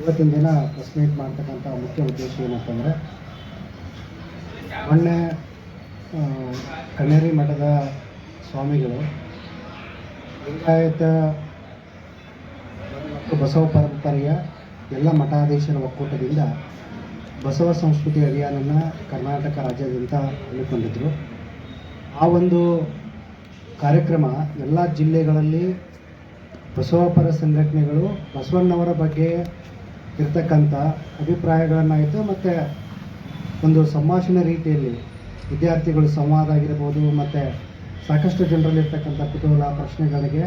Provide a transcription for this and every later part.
ಇವತ್ತಿನ ದಿನ press meet ಮಾಡ್ತಕ್ಕಂಥ ಮುಖ್ಯ ಉದ್ದೇಶ ಏನಪ್ಪ ಅಂದರೆ ಮೊನ್ನೆ ಕಣ್ಣೇರಿ ಮಠದ ಸ್ವಾಮಿಗಳು, ಲಿಂಗಾಯತ ಮತ್ತು ಬಸವ ಪರಂಪರೆಯ ಎಲ್ಲ ಮಠಾಧೀಶರ ಒಕ್ಕೂಟದಿಂದ ಬಸವ ಸಂಸ್ಕೃತಿ ಅಭಿಯಾನನ ಕರ್ನಾಟಕ ರಾಜ್ಯಾದ್ಯಂತ ಹಮ್ಮಿಕೊಂಡಿದ್ದರು ಆ ಒಂದು ಕಾರ್ಯಕ್ರಮ ಎಲ್ಲ ಜಿಲ್ಲೆಗಳಲ್ಲಿ ಬಸವಪರ ಸಂಘಟನೆಗಳು ಬಸವಣ್ಣವರ ಬಗ್ಗೆ ಇರ್ತಕ್ಕಂಥ ಅಭಿಪ್ರಾಯಗಳನ್ನಾಯಿತು ಮತ್ತು ಒಂದು ಸಂಭಾಷಣೆ ರೀತಿಯಲ್ಲಿ ವಿದ್ಯಾರ್ಥಿಗಳು ಸಂವಾದ ಆಗಿರ್ಬೋದು ಮತ್ತು ಸಾಕಷ್ಟು ಜನರಲ್ಲಿರ್ತಕ್ಕಂಥ ಕುತೂಹಲ, ಪ್ರಶ್ನೆಗಳಿಗೆ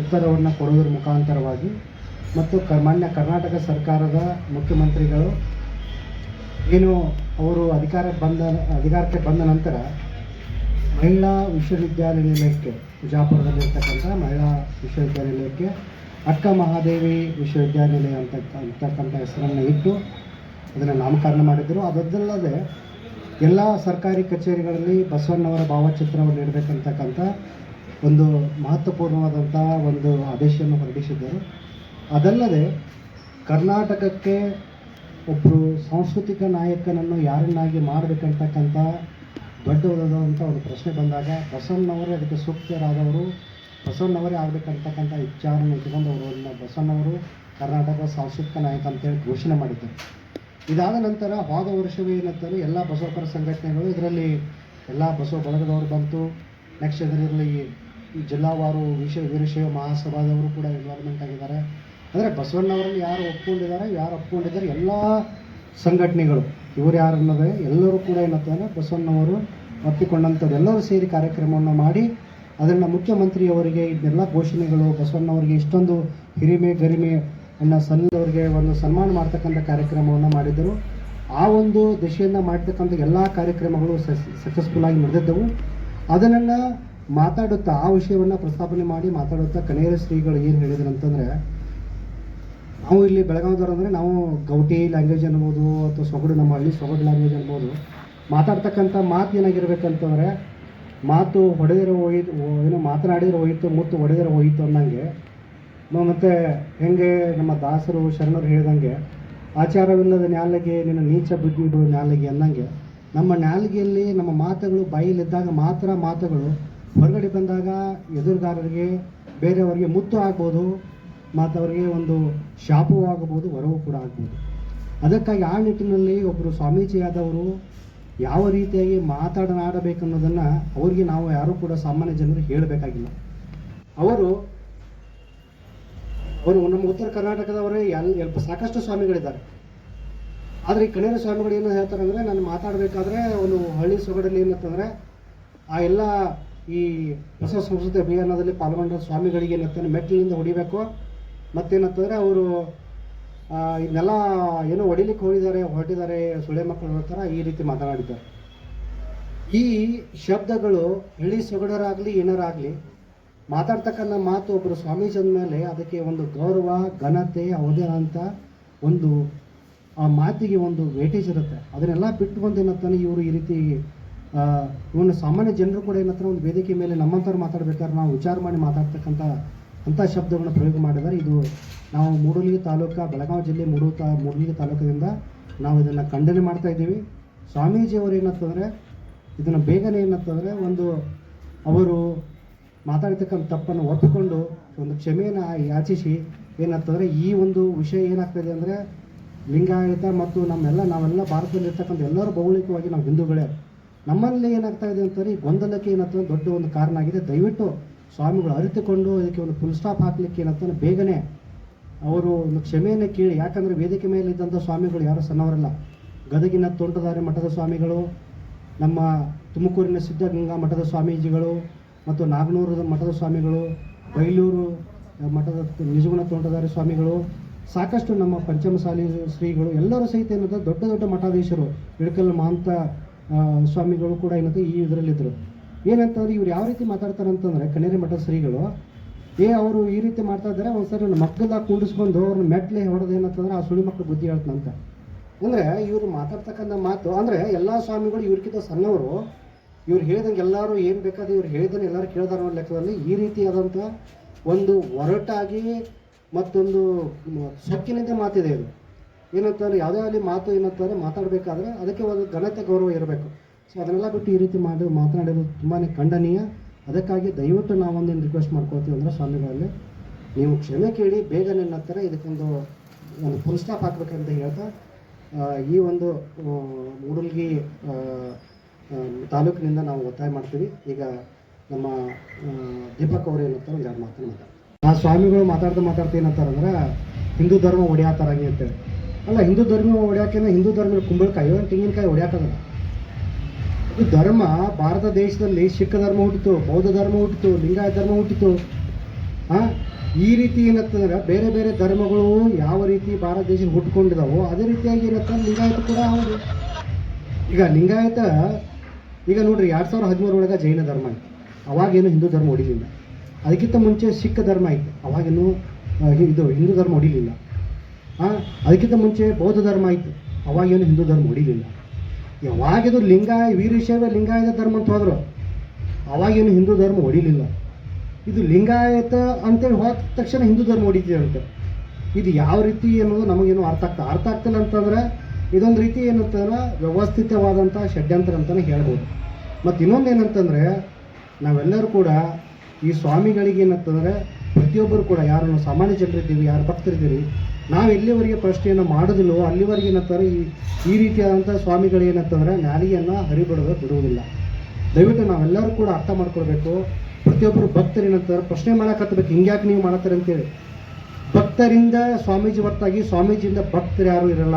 ಉತ್ತರವನ್ನು ಕೊಡುವುದರ ಮುಖಾಂತರವಾಗಿ ಮತ್ತು ಕ, ಮಾನ್ಯ ಕರ್ನಾಟಕ ಸರ್ಕಾರದ ಮುಖ್ಯಮಂತ್ರಿಗಳು ಏನು ಅವರು ಅಧಿಕಾರ ಬಂದ, ಅಧಿಕಾರಕ್ಕೆ ಬಂದ ನಂತರ ಮಹಿಳಾ ವಿಶ್ವವಿದ್ಯಾನಿಲಯಕ್ಕೆ ವಿಜಾಪುರದಲ್ಲಿರ್ತಕ್ಕಂಥ ಮಹಿಳಾ ವಿಶ್ವವಿದ್ಯಾನಿಲಯಕ್ಕೆ ಅಕ್ಕ ಮಹಾದೇವಿ ವಿಶ್ವವಿದ್ಯಾನಿಲಯ ಅಂತ ಅಂತಕ್ಕಂಥ ಹೆಸರನ್ನು ಇಟ್ಟು ಅದನ್ನು ನಾಮಕರಣ ಮಾಡಿದ್ದರು ಅದಲ್ಲದೆ ಎಲ್ಲ ಸರ್ಕಾರಿ ಕಚೇರಿಗಳಲ್ಲಿ ಬಸವಣ್ಣವರ ಭಾವಚಿತ್ರವನ್ನು ಇಡಬೇಕಂತಕ್ಕಂಥ ಒಂದು ಮಹತ್ವಪೂರ್ಣವಾದಂತಹ ಒಂದು ಆದೇಶವನ್ನು ಹೊರಡಿಸಿದ್ದರು. ಅದಲ್ಲದೆ ಕರ್ನಾಟಕಕ್ಕೆ ಒಬ್ಬರು ಸಾಂಸ್ಕೃತಿಕ ನಾಯಕನನ್ನು ಯಾರನ್ನಾಗಿ ಮಾಡಬೇಕಂತಕ್ಕಂಥ ದೊಡ್ಡದಾದಂಥ ಒಂದು ಪ್ರಶ್ನೆ ಬಂದಾಗ ಬಸವಣ್ಣವರೇ ಅದಕ್ಕೆ ಸೂಕ್ತರಾದವರು ಬಸವಣ್ಣವರೇ ಆಗಬೇಕಂತಕ್ಕಂಥ ವಿಚಾರವನ್ನು ಇಟ್ಟುಕೊಂಡು ಅವರು ಬಸವಣ್ಣವರು ಕರ್ನಾಟಕದ ಸಾಂಸ್ಕೃತಿಕ ನಾಯಕ ಅಂತೇಳಿ ಘೋಷಣೆ ಮಾಡಿದ್ದರು. ಇದಾದ ನಂತರ ಹೋದ ವರ್ಷವೇ ಏನಂತಾರೆ ಎಲ್ಲ ಬಸವಪರ ಸಂಘಟನೆಗಳು ಇದರಲ್ಲಿ ಎಲ್ಲ ಬಸವ ಬಳಗದವರು ಬಂತು. ನೆಕ್ಸ್ಟ್ ಇದರಲ್ಲಿ ಜಿಲ್ಲಾವಾರು ವಿಶ್ವ ವೀರಶೈವ ಮಹಾಸಭಾದವರು ಕೂಡ ಇನ್ವಾಲ್ವ್ಮೆಂಟ್ ಆಗಿದ್ದಾರೆ. ಅಂದರೆ ಬಸವಣ್ಣವರಲ್ಲಿ ಯಾರು ಒಪ್ಕೊಂಡಿದ್ದಾರೆ ಯಾರು ಒಪ್ಕೊಂಡಿದ್ದಾರೆ ಎಲ್ಲ ಸಂಘಟನೆಗಳು. ಇವರು ಯಾರು ಅನ್ನೋದೇ ಎಲ್ಲರೂ ಕೂಡ ಏನಂತಂದರೆ ಬಸವಣ್ಣವರು ಒಪ್ಪಿಕೊಂಡಂಥದ್ದು ಎಲ್ಲರೂ ಸೇರಿ ಕಾರ್ಯಕ್ರಮವನ್ನು ಮಾಡಿ ಅದನ್ನು ಮುಖ್ಯಮಂತ್ರಿಯವರಿಗೆ ಇದನ್ನೆಲ್ಲ ಘೋಷಣೆಗಳು, ಬಸವಣ್ಣವರಿಗೆ ಇಷ್ಟೊಂದು ಹಿರಿಮೆ, ಗರಿಮೆ ಅನ್ನ ಸಲ್ಲದವರಿಗೆ ಒಂದು ಸನ್ಮಾನ ಮಾಡ್ತಕ್ಕಂಥ ಕಾರ್ಯಕ್ರಮವನ್ನು ಮಾಡಿದರು ಆ ಒಂದು ದಿಶೆಯಿಂದ ಮಾಡ್ತಕ್ಕಂಥ ಎಲ್ಲ ಕಾರ್ಯಕ್ರಮಗಳು ಸಕ್ಸಸ್ಫುಲ್ ಆಗಿ ನಡೆದಿದ್ದವು. ಅದನ್ನು ಮಾತಾಡುತ್ತಾ, ಆ ವಿಷಯವನ್ನು ಪ್ರಸ್ತಾಪನೆ ಮಾಡಿ ಮಾತಾಡುತ್ತಾ ಕನೇರ ಶ್ರೀಗಳು ಏನು ಹೇಳಿದ್ರು ಅಂತಂದರೆ, ನಾವು ಇಲ್ಲಿ ಬೆಳಗಾವಿದವ್ರು ಅಂದರೆ ನಾವು ಗೌಟಿ ಲ್ಯಾಂಗ್ವೇಜ್ ಅನ್ಬೋದು, ಅಥವಾ ಸೊಗಡು ನಮ್ಮ ಹಳ್ಳಿ ಸೊಗಡು ಲ್ಯಾಂಗ್ವೇಜ್ ಅನ್ಬೋದು ಮಾತಾಡ್ತಕ್ಕಂಥ ಮಾತು ಏನಾಗಿರ್ಬೇಕಂತಂದರೆ ಮಾತು ಹೊಡೆದಿರೋ ಹೋಯ್ತು ಏನು ಮಾತನಾಡಿದ್ರೆ ಹೋಯಿತು, ಮುತ್ತು ಹೊಡೆದಿರೋ ಹೋಯಿತು ಅನ್ನಂಗೆ ಮತ್ತು ಹೆಂಗೆ ನಮ್ಮ ದಾಸರು ಶರಣರು ಹೇಳಿದಂಗೆ, ಆಚಾರವಿಲ್ಲದ ನ್ಯಾಲಗೆ, ನಿನ್ನ ನೀಚ ಬುದ್ಧಿ ನ್ಯಾಲಗೆ ಅಂದಂಗೆ, ನಮ್ಮ ನ್ಯಾಲಗೆಯಲ್ಲಿ ನಮ್ಮ ಮಾತುಗಳು ಬಾಯಿಲಿದ್ದಾಗ ಮಾತ್ರ ಮಾತುಗಳು ಹೊರಗಡೆ ಬಂದಾಗ ಎದುರುಗಾರರಿಗೆ ಬೇರೆಯವರಿಗೆ ಮುತ್ತು ಆಗ್ಬೋದು ಮತ್ತು ಅವರಿಗೆ ಒಂದು ಶಾಪವೂ ಆಗಬಹುದು ವರವೂ ಕೂಡ ಆಗ್ಬೋದು. ಅದಕ್ಕಾಗಿ ಆ ನಿಟ್ಟಿನಲ್ಲಿ ಒಬ್ಬರು ಸ್ವಾಮೀಜಿಯಾದವರು ಯಾವ ರೀತಿಯಾಗಿ ಮಾತಾಡನಾಡಬೇಕನ್ನೋದನ್ನು ಅವರಿಗೆ ನಾವು ಯಾರೂ ಕೂಡ ಸಾಮಾನ್ಯ ಜನರು ಹೇಳಬೇಕಾಗಿಲ್ಲ. ಅವರು ಅವರು ನಮ್ಮ ಉತ್ತರ ಕರ್ನಾಟಕದವರೇ ಎಲ್ ಸಾಕಷ್ಟು ಸ್ವಾಮಿಗಳಿದ್ದಾರೆ. ಆದರೆ ಈ ಕಣೇರ ಸ್ವಾಮಿಗಳು ಏನು ಹೇಳ್ತಾರೆ ಅಂದರೆ, ನಾನು ಮಾತಾಡಬೇಕಾದ್ರೆ ಒಂದು ಹಳ್ಳಿ ಸೊಗಡಲ್ಲಿ ಏನಂತಂದರೆ, ಆ ಎಲ್ಲ ಈ ಹೊಸ ಸಂಸ್ಕೃತಿ ಅಭಿಯಾನದಲ್ಲಿ ಪಾಲ್ಗೊಂಡ ಸ್ವಾಮಿಗಳಿಗೆ ಏನಂತಾನೆ ಮೆಟ್ಟಿಲಿಂದ ಹೊಡಿಬೇಕು. ಮತ್ತೇನಂತಂದರೆ ಅವರು ಇದನ್ನೆಲ್ಲ ಏನೋ ಹೊಡಿಲಿಕ್ಕೆ ಹೋಗಿದ್ದಾರೆ, ಹೊರಟಿದ್ದಾರೆ ಸುಳೆ ಮಕ್ಕಳು ಥರ ಈ ರೀತಿ ಮಾತನಾಡಿದ್ದಾರೆ. ಈ ಶಬ್ದಗಳು ಹಿಳಿ ಸೊಗಡರಾಗಲಿ ಏನಾರಾಗಲಿ ಮಾತಾಡ್ತಕ್ಕಂಥ ಮಾತು ಒಬ್ಬರು ಸ್ವಾಮೀಜಿ ಮೇಲೆ ಅದಕ್ಕೆ ಒಂದು ಗೌರವ, ಘನತೆ, ಅವಧಿ ಅಂತ ಒಂದು, ಆ ಮಾತಿಗೆ ಒಂದು ವೇಟೇಜ್ ಇರುತ್ತೆ. ಅದನ್ನೆಲ್ಲ ಬಿಟ್ಟು ಬಂದು ಏನತ್ತಾನೆ ಇವರು ಈ ರೀತಿ ಇವನು ಸಾಮಾನ್ಯ ಜನರು ಕೂಡ ಏನತ್ರ ಒಂದು ವೇದಿಕೆ ಮೇಲೆ ನಮ್ಮಂಥವ್ರು ಮಾತಾಡ್ಬೇಕಾದ್ರೆ ನಾವು ವಿಚಾರ ಮಾಡಿ ಮಾತಾಡ್ತಕ್ಕಂಥ ಅಂಥ ಶಬ್ದಗಳನ್ನ ಪ್ರಯೋಗ ಮಾಡಿದ್ದಾರೆ. ಇದು ನಾವು ಮೂಡಲಗಿ ತಾಲೂಕು, ಬೆಳಗಾವಿ ಜಿಲ್ಲೆ ಮೂಡು ತಾ, ಮೂಡಲಗಿ ತಾಲೂಕಿನಿಂದ ನಾವು ಇದನ್ನು ಖಂಡನೆ ಮಾಡ್ತಾ ಇದ್ದೀವಿ. ಸ್ವಾಮೀಜಿಯವರು ಏನಂತಂದರೆ ಇದನ್ನು ಬೇಗನೆ ಏನಂತಂದರೆ ಒಂದು ಅವರು ಮಾತಾಡ್ತಕ್ಕಂಥ ತಪ್ಪನ್ನು ಒಪ್ಪಿಕೊಂಡು ಒಂದು ಕ್ಷಮೆಯನ್ನು ಯಾಚಿಸಿ ಏನಂತಂದರೆ ಈ ಒಂದು ವಿಷಯ ಏನಾಗ್ತದೆ ಅಂದರೆ ಲಿಂಗಾಯತ ಮತ್ತು ನಮ್ಮೆಲ್ಲ, ನಾವೆಲ್ಲ ಭಾರತದಲ್ಲಿರ್ತಕ್ಕಂಥ ಎಲ್ಲರೂ ಭೌಗೋಳಿಕವಾಗಿ ನಾವು ಹಿಂದೂಗಳೇ. ನಮ್ಮಲ್ಲಿ ಏನಾಗ್ತಾ ಇದೆ ಅಂತಂದರೆ ಈ ಗೊಂದಲಕ್ಕೆ ಏನಂತಂದ್ರೆ ದೊಡ್ಡ ಒಂದು ಕಾರಣ ಆಗಿದೆ. ದಯವಿಟ್ಟು ಸ್ವಾಮಿಗಳು ಅರಿತುಕೊಂಡು ಇದಕ್ಕೆ ಒಂದು ಫುಲ್ ಸ್ಟಾಪ್ ಹಾಕಲಿಕ್ಕೆ ಏನಂತಂದ್ರೆ ಬೇಗನೆ ಅವರು ಒಂದು ಕ್ಷಮೆಯನ್ನು ಕೇಳಿ, ಯಾಕಂದರೆ ವೇದಿಕೆ ಮೇಲೆ ಇದ್ದಂಥ ಸ್ವಾಮಿಗಳು ಯಾರು ಸಣ್ಣವರಲ್ಲ. ಗದಗಿನ ತೋಂಟದಾರಿ ಮಠದ ಸ್ವಾಮಿಗಳು, ನಮ್ಮ ತುಮಕೂರಿನ ಸಿದ್ಧಗಂಗಾ ಮಠದ ಸ್ವಾಮೀಜಿಗಳು, ಮತ್ತು ನಾಗನೂರದ ಮಠದ ಸ್ವಾಮಿಗಳು, ಬೈಲೂರು ಮಠದ ನಿಜಗುಣ ತೋಂಟದಾರಿ ಸ್ವಾಮಿಗಳು, ಸಾಕಷ್ಟು ನಮ್ಮ ಪಂಚಮಸಾಲಿ ಶ್ರೀಗಳು, ಎಲ್ಲರೂ ಸಹಿತ ಏನಂತ ದೊಡ್ಡ ದೊಡ್ಡ ಮಠಾಧೀಶರು ಇಳಕಲ್ ಮಹಂತ ಸ್ವಾಮಿಗಳು ಕೂಡ ಏನಂತ ಈ ಇದರಲ್ಲಿದ್ದರು. ಏನಂತಂದ್ರೆ ಇವ್ರು ಯಾವ ರೀತಿ ಮಾತಾಡ್ತಾರೆ ಅಂತಂದರೆ ಕಣೇರಿ ಮಠದ ಶ್ರೀಗಳು ಏ, ಅವರು ಈ ರೀತಿ ಮಾಡ್ತಾ ಇದ್ದಾರೆ, ಒಂದ್ಸರಿ ಮಕ್ಕಳದಾಗ ಕೂಡಿಸ್ಕೊಂಡು ಅವ್ರನ್ನ ಮೆಟ್ಲೆ ಹೊಡೆದು ಏನಂತಂದ್ರೆ ಆ ಸುಳಿ ಮಕ್ಕಳು ಬುದ್ಧಿ ಹೇಳ್ತಂತ. ಅಂದರೆ ಇವರು ಮಾತಾಡ್ತಕ್ಕಂಥ ಮಾತು, ಅಂದರೆ ಎಲ್ಲ ಸ್ವಾಮಿಗಳು ಇವ್ರಿಗಿಂತ ಸಣ್ಣವರು, ಇವ್ರು ಹೇಳಿದಂಗೆ ಎಲ್ಲರೂ ಏನು ಬೇಕಾದ್ರೆ ಇವ್ರು ಹೇಳಿದಂಗೆ ಎಲ್ಲರೂ ಕೇಳ್ದಾರ ಅನ್ನೋ ಲೆಕ್ಕದಲ್ಲಿ ಈ ರೀತಿಯಾದಂಥ ಒಂದು ಒರಟಾಗಿ ಮತ್ತೊಂದು ಸೊಕ್ಕಿನಿಂದ ಮಾತಿದೆ ಇದು. ಏನಂತಂದ್ರೆ ಯಾವುದೇ ಆಗಲಿ ಮಾತು ಏನಂತಂದ್ರೆ ಮಾತಾಡಬೇಕಾದ್ರೆ ಅದಕ್ಕೆ ಒಂದು ಘನತೆ ಗೌರವ ಇರಬೇಕು. ಸೊ ಅದನ್ನೆಲ್ಲ ಬಿಟ್ಟು ಈ ರೀತಿ ಮಾಡಿ, ಮಾತನಾಡೋದು ತುಂಬಾ ಖಂಡನೀಯ. ಅದಕ್ಕಾಗಿ ದಯವಿಟ್ಟು ನಾವೊಂದೇನು ರಿಕ್ವೆಸ್ಟ್ ಮಾಡ್ಕೊಳ್ತೀವಿ ಅಂದರೆ ಸ್ವಾಮಿಗಳಲ್ಲಿ ನೀವು ಕ್ಷಮೆ ಕೇಳಿ, ಬೇಗನೆ ಹತ್ತಿರ ಇದಕ್ಕೊಂದು ಒಂದು ಫುಲ್ ಸ್ಟಾಪ್ ಹಾಕ್ಬೇಕಂತ ಹೇಳ್ತಾ ಈ ಒಂದು ಮೂಡಲ್ಗಿ ತಾಲೂಕಿನಿಂದ ನಾವು ಒತ್ತಾಯ ಮಾಡ್ತೀವಿ. ಈಗ ನಮ್ಮ ದೀಪಕ್ ಅವರು ಏನಂತಾರೆ, ಒಂದು ಎರಡು ಮಾತನ್ನು ಮಾತಾಡ್ತಾರೆ. ಆ ಸ್ವಾಮಿಗಳು ಮಾತಾಡ್ತಾ ಮಾತಾಡ್ತಾ ಏನಂತಾರಂದ್ರೆ ಹಿಂದೂ ಧರ್ಮ ಹೊಡ್ಯಾತಾರಂಗೆ ಅಂತೇಳಿ ಅಲ್ಲ, ಹಿಂದೂ ಧರ್ಮ ಹೊಡ್ಯಾಕೆ ಹಿಂದೂ ಧರ್ಮ ಕುಂಬಳಕಾಯಿ ತೆಂಗಿನಕಾಯಿ ಹೊಡ್ಯಾಕದಲ್ಲ ಇದು ಧರ್ಮ. ಭಾರತ ದೇಶದಲ್ಲಿ ಸಿಖ್ ಧರ್ಮ ಹುಟ್ಟಿತು, ಬೌದ್ಧ ಧರ್ಮ ಹುಟ್ಟಿತು, ಲಿಂಗಾಯತ ಧರ್ಮ ಹುಟ್ಟಿತು. ಆ? ಈ ರೀತಿ ಏನಂತಂದ್ರೆ ಬೇರೆ ಬೇರೆ ಧರ್ಮಗಳು ಯಾವ ರೀತಿ ಭಾರತ ದೇಶ ಹುಟ್ಕೊಂಡಿದಾವೋ ಅದೇ ರೀತಿಯಾಗಿ ಏನಂತಂದ್ರೆ ಲಿಂಗಾಯತ ಕೂಡ ಹೌದು. ಈಗ ಲಿಂಗಾಯತ, ಈಗ ನೋಡ್ರಿ ಎರಡು ಸಾವಿರದ ಹದಿಮೂರೊಳಗೆ ಜೈನ ಧರ್ಮ ಆಯ್ತು. ಅವಾಗೇನು ಹಿಂದೂ ಧರ್ಮ ಹೊಡಿಲಿಲ್ಲ. ಅದಕ್ಕಿಂತ ಮುಂಚೆ ಸಿಖ್ ಧರ್ಮ ಆಯ್ತು. ಅವಾಗೇನು ಹಿ- ಇದು ಹಿಂದೂ ಧರ್ಮ ಹೊಡಿಲಿಲ್ಲ. ಅದಕ್ಕಿಂತ ಮುಂಚೆ ಬೌದ್ಧ ಧರ್ಮ ಆಯ್ತು. ಅವಾಗೇನು ಹಿಂದೂ ಧರ್ಮ ಹೊಡಿಲಿಲ್ಲ. ಯಾವಾಗಿದು ಲಿಂಗಾಯ ವೀರಶೈವ, ಲಿಂಗಾಯತ ಧರ್ಮ ಅಂತ ಹೋದ್ರು. ಅವಾಗೇನು ಹಿಂದೂ ಧರ್ಮ ಹೊಡಿಲಿಲ್ಲ. ಇದು ಲಿಂಗಾಯತ ಅಂತೇಳಿ ಹೋದ ತಕ್ಷಣ ಹಿಂದೂ ಧರ್ಮ ಹೊಡಿತೀವಿ ಅಂತ. ಇದು ಯಾವ ರೀತಿ ಅನ್ನೋದು ನಮಗೇನು ಅರ್ಥ ಆಗ್ತಾ ಅರ್ಥ ಆಗ್ತಿಲ್ಲ ಅಂತಂದ್ರೆ ಇದೊಂದು ರೀತಿ ಏನಂತಂದ್ರೆ ವ್ಯವಸ್ಥಿತವಾದಂಥ ಷಡ್ಯಂತ್ರ ಅಂತಲೇ ಹೇಳ್ಬೋದು. ಮತ್ತು ಇನ್ನೊಂದು ಏನಂತಂದರೆ ನಾವೆಲ್ಲರೂ ಕೂಡ ಈ ಸ್ವಾಮಿಗಳಿಗೆ ಏನಂತಂದರೆ ಪ್ರತಿಯೊಬ್ಬರು ಕೂಡ ಯಾರನ್ನು ಸಾಮಾನ್ಯ ಜನರಿದ್ದೀವಿ, ಯಾರು ಭಕ್ತರಿದ್ದೀರಿ, ನಾವು ಎಲ್ಲಿವರೆಗೆ ಪ್ರಶ್ನೆಯನ್ನು ಮಾಡೋದಿಲ್ಲವೋ ಅಲ್ಲಿವರೆಗೆ ಏನಂತಾರೆ, ಈ ಈ ರೀತಿಯಾದಂಥ ಸ್ವಾಮಿಗಳು ಏನಂತಂದರೆ ನಾಲಿಗೆಯನ್ನು ಹರಿಬಿಡೋದು ಬಿಡುವುದಿಲ್ಲ. ದಯವಿಟ್ಟು ನಾವೆಲ್ಲರೂ ಕೂಡ ಅರ್ಥ ಮಾಡ್ಕೊಳ್ಬೇಕು. ಪ್ರತಿಯೊಬ್ಬರು ಭಕ್ತರು ಏನಂತಾರೆ, ಪ್ರಶ್ನೆ ಮಾಡಕತ್ತಬೇಕು ಹಿಂಗ್ಯಾಕೆ ನೀವು ಮಾಡತ್ತಾರೆ ಅಂತೇಳಿ. ಭಕ್ತರಿಂದ ಸ್ವಾಮೀಜಿ ಹೊರತಾಗಿ ಸ್ವಾಮೀಜಿಯಿಂದ ಭಕ್ತರು ಯಾರು ಇರಲ್ಲ.